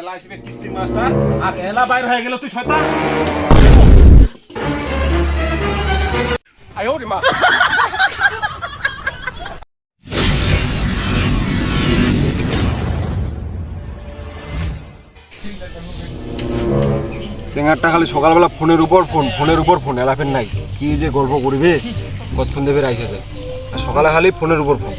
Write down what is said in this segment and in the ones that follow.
এলা আসবে কিস্তি মাস্টার আর এলা বাইর হয়ে গেল তুই শয়তান সিঙ্গারটা খালি সকালবেলা ফোনের উপর ফোন ফোনের উপর ফোন এলাফেন নাই। কি যে গল্প করিবে কতক্ষণ দেবে রাইসেছে আর সকালে খালি ফোনের উপর ফোন।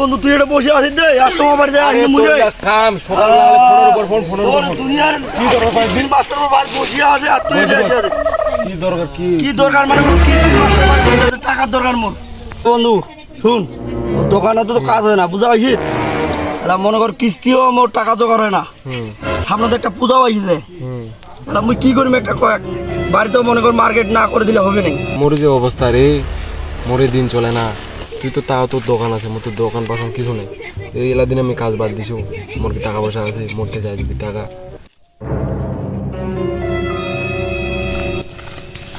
বন্ধু তুই এটা বসে আছিস দে আর তোমার বাড়ি যায় আসলে মুঝে থাম সকালবেলা ফোনের উপর ফোন ফোনের উপর ফোন। দুনিয়ার কি দরকার? বিল মাস্টার বাড়ি বসে আছে আর তুই এটা এসে আছিস। কি দরকার কি? কি দরকার মানে কি বিল মাস্টার বাড়ি বসে আছে টাকার দরকার মোর। বন্ধু শুন দোকানে তো কাজ হয় না বুঝা পাইছিস? এরা মনে কর কিস্তিও মোর টাকা জোগাড় হয় না। সামনে তো একটা পূজা পাইছে এরা মুই কি করিম একটা কয়েক বাড়িতেও মনে কর মার্কেট না করে দিলে হবে না মোর যে অবস্থা রে মোরে দিন চলে না। তুই তো তাও তোর দোকান আছে মোর তোর দোকান পাশন কিছু নেই। এই এলা দিন আমি কাজ বাদ দিছো মোর কি টাকা পয়সা আছে মোরতে যায় যদি টাকা।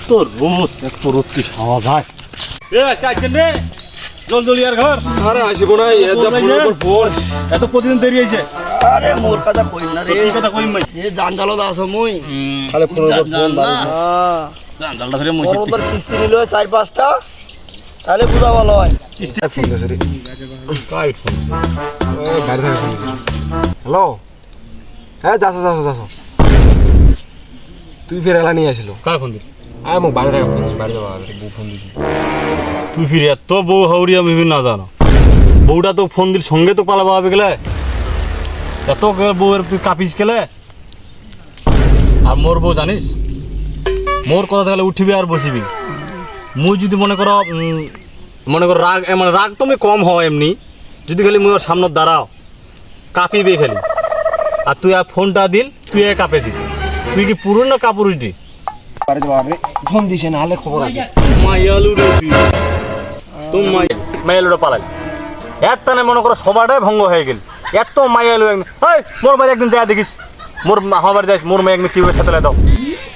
তোর রোদ এত রোদ কি খাওয়া যায়। এ আজকে আইছেন রে? জল ঘর? আরে আসিব না এ যা ফোনের উপর ফোন এত প্রতিদিন দেরি হয়েছে? আরে মোর কথা কই না রে। কথা কইম ভাই? এ মুই। খালি ফোন তোর কিস্তি নিল চার পাঁচটা। তাহলে বুঝা ভালো হয়। হ্যালো? হ্যাঁ যাস যাস যাস। তুই ফের এলা নিয়ে আসিল। কার ফোন দিল? আয় মোক বাইরে থেকে ফোন বাইরে যাওয়া বউ ফোন দিছি। তুই ফিরে এত বউ হাউরি আমি না জানো। বউটা তো ফোন দিল সঙ্গে তো পালাবা হবে গেলে। এত বউয়ের তুই কাপিস গেলে? আর মোর বউ জানিস? মোর কথা থাকলে উঠিবি আর বসিবি। মুই যদি মনে করো মনে করো রাগ এ মানে রাগ তুমি কম হয় এমনি। যদি খালি মুই ওর সামনে দাঁড়াও কাঁপিবে খালি আর তুই আর ফোনটা দিল তুই এ কাঁপেছি তুই কি পুরো না কাপুরুটি বাইরে যাওয়া আগে ফোন দিছে না হলে খবর আছে। মায়ালু রে তুই তুমি মায়ালুটা পালাই এত তানে মনে করো সবাটাই ভঙ্গ হয়ে গেল। এত মায়ালু একদিন এই মোর বাড়ি একদিন যা দেখিস। মোর আমার বাড়ি যাইস মোর মেয়ে একদিন কি হয়ে সাথে দাও।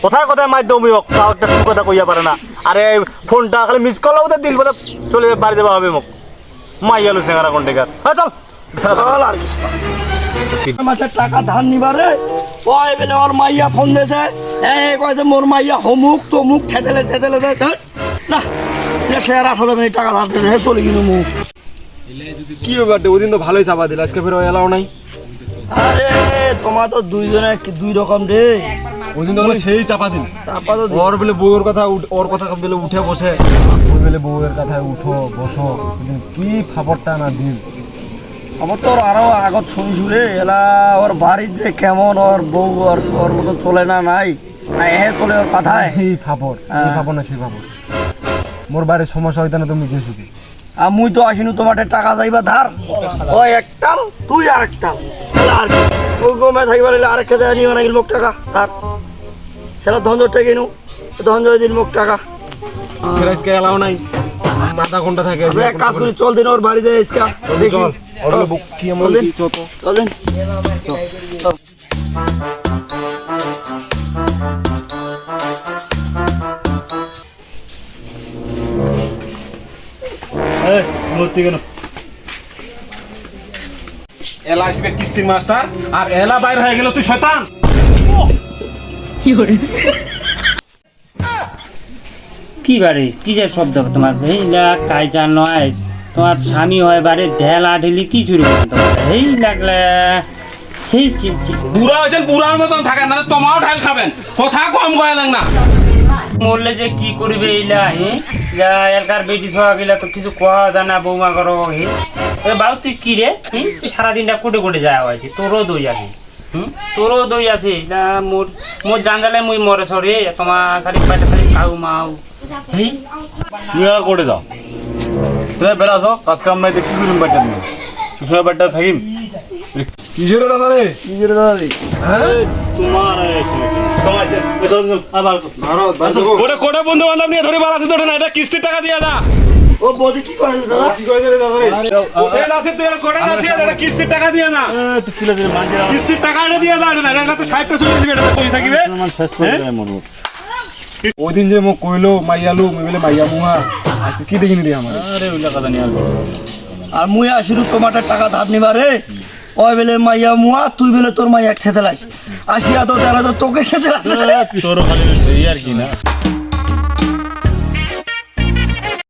কোথায় কোথায় মার দমি হোক তাও একটা কথা কইয়া পারে না। আরে ফোনটা খালি মিস করলে ওদের দিল বোধ চলে বাড়ি যাওয়া হবে মোক। মাইয়ালু সেঙ্গারা কন্টেকার হ্যাঁ চল। মাসের টাকা ধার নিবারে ওই বেলে ওর মাইয়া ফোন দিয়েছে। এ কয়েছে মোর মাইয়া হমুক তমুক ঠেতেলে ঠেতেলে দেয় না আঠারো মিনিট টাকা ধার হে চলে গেল মুখ কি ব্যাপার? ওদিন তো ভালোই চাপা দিল আজকে ফের এলাও নাই? আরে তোমার তো দুইজনের কি দুই রকম রে? তো বলে সেই চাপা দিল চাপা তো দি- ওর বলে বউয়ের কথা ওর কথা বলে উঠে বসে। ওই বলে বউয়ের কথা উঠো বসো। কি ফাপড়টা না দিল আমার তো আরও আগত শুনি শুনে এলা ওর বাড়ির যে কেমন ওর বউ ওর ওর মতো চলে না নাই না এ চলে ওর কথায়। এই ফাপড় এই হ্যাঁ। ফাপড় না সেই ফাপড় মোর বাড়ির সমস্যা হইতে না তুমি গেছো কি আর মুই তো আসিনু তোমার টাকা যাইবা ধার। ওই একটাম তুই আর একটাম আর ওই গমে থাকিবার আরেকটা দেয় নিও নাকি মুখ টাকা তার সেটা ধন্দর থেকে নু ধন্দর দিন মুখ টাকা। ফের আজকে এলাও নাই। মাথা ঘণ্টা থাকে আচ্ছা, এক কাজ করি চল দিন ওর চল কি চল মূর্তি কেন? এলা আসবে কিস্তি মাস্টার আর এলা বাইর হয়ে গেল তুই শয়তান। কি বাড়ি কি যে শব্দ তোমার? হেইলা কাইজা নয়। তোমার স্বামী হয় বাড়ি ঢেলা ঢেলি কি চুরি হেই লাগলে সেই চি- চি- বুড়া হয়েছেন বুড়ার মতন থাকেন না তোমারও ঢাল খাবেন। কথা কম কয়ে না। মরলে যে কি করবে এইলা হে? যা এলকার বেটি সোয়া গেলা তো কিছু কোয়া জানা বৌমা করো হে? এ বাউ তুই কি রে? তুই সারাদিনটা কোটে কোটে যাওয়া হয়েছে তোরও দই আছে। তোরও দই আছে। যা মোর মোর জানজালে মুই মরে সরে। তোমার খালি পাটে খালি কাউ মাউ তুমি আর করে যাও তুমি বেড়াছো কাজ কাম নাই কি করিম বাচ্চা তুমি সুসময় বাচ্চা থাকিম। কিসের দাদা রে? কি করে দাদা রে? তোমার ওটা কোটা বন্ধু বান্ধব নিয়ে ধরে বাড়াচ্ছে তো না এটা কিস্তির টাকা দিয়ে দা ও বৌদি কি করে দাদা? কি রে দাদা রে? এটা আছে এটা কোটা আছে এটা কিস্তির টাকা দিয়ে না। কিস্তির টাকা এটা দিয়ে দা এটা না এটা তো 60 টা চলে দিবে এটা পয়সা থাকিবে ওই দিন যে মোক কইলো মাইয়ালু মই বলে মাইয়া মুহা আজকে কি দেখিনি রে আমার? আরে ওইলা কথা নিয়ে আর আর মুই আসিরু তোমার টাকা ধার নিবারে ওই বেলে মাইয়া মুয়া তুই বেলে তোর মাইয়া খেতে লাইস আসিয়া তো তারা তো তোকে খেতে লাইস তোর খালি আর কি না?